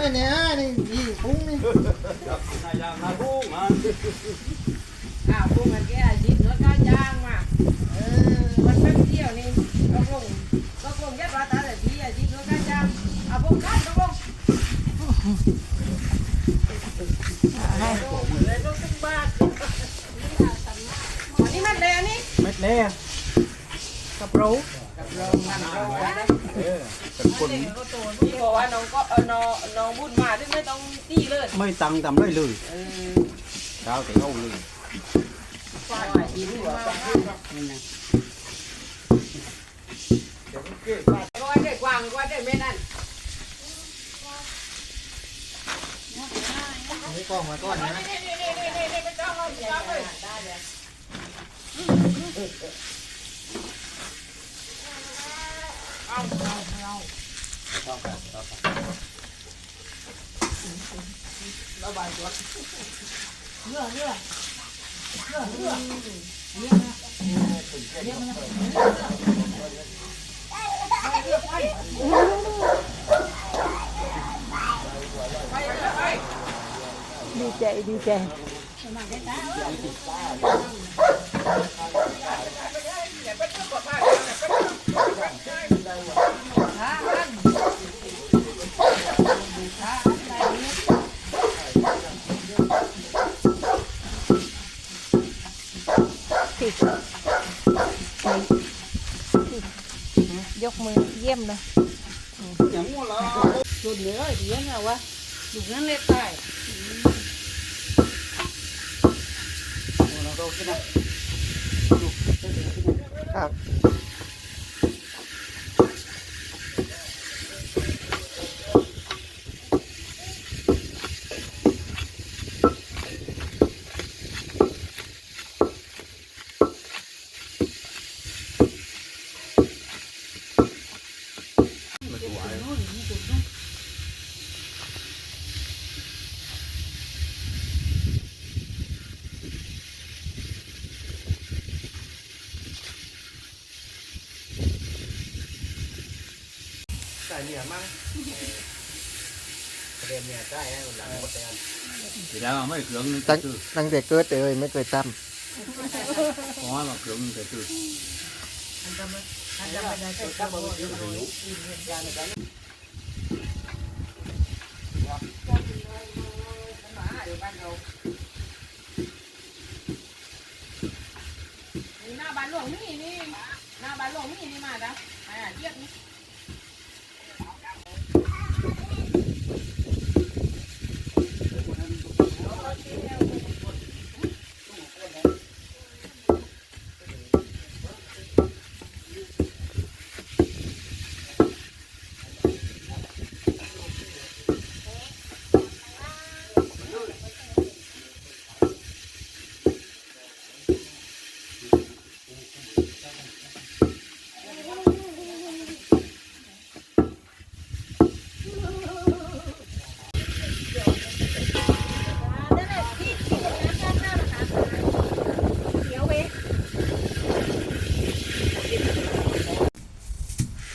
ไม่เนี่ยนี่ยี่ปุ้งนี่นายยางนาบุ้งมันอ้าวพวกมันแก่ยิบรถก้ายางมาเออมันแป๊บเดียวนี่ก็คงก็คงแค่ว่าตาแต่ทีอะยิบรถก้ายางเอาพวกกันก็คงเลยรถตึ้งบ้านอันนี้มันเลยอันนี้เม็ดเล่กับรู้เออเป็น คนพี่บอกว่าน้องก็เออน้องน้องบุญมาที่ไม่ต้องตีเลยไม่ตังทำได้เลยเออดาวแต่เอาเลยฝ่ายยินมาก็ว่าได้กวางก็ว่าได้ไม่นั่นนี่กล้องมาก้อนนะ ดีใจดีใจสิ ยกมือเยี่ยมเลยอย่างงูละหลุดเลยเยี่ยมอะวะหลุดนั่นเลยตายครับ ใส่เหนียมั้งเรียนเนี่ยได้แล้วหลังหมดแล้วทีแล้วไม่เครื่องนึงตั้งคือตั้งแต่เกิดเลยไม่เคยจขอมาเครื่องนึงคือหน้าบ้านหลวงนี่นี่หน้าบ้านหลวงนี่นี่มาแล้วมาเทียบนี่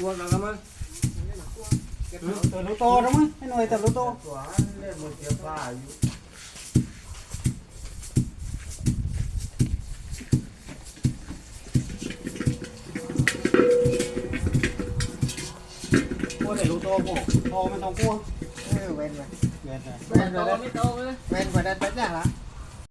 กลัวแล้วมั้งตัวลูกโตนะมั้งให้หน่อยแต่ลูกโตตัวเล่นมือ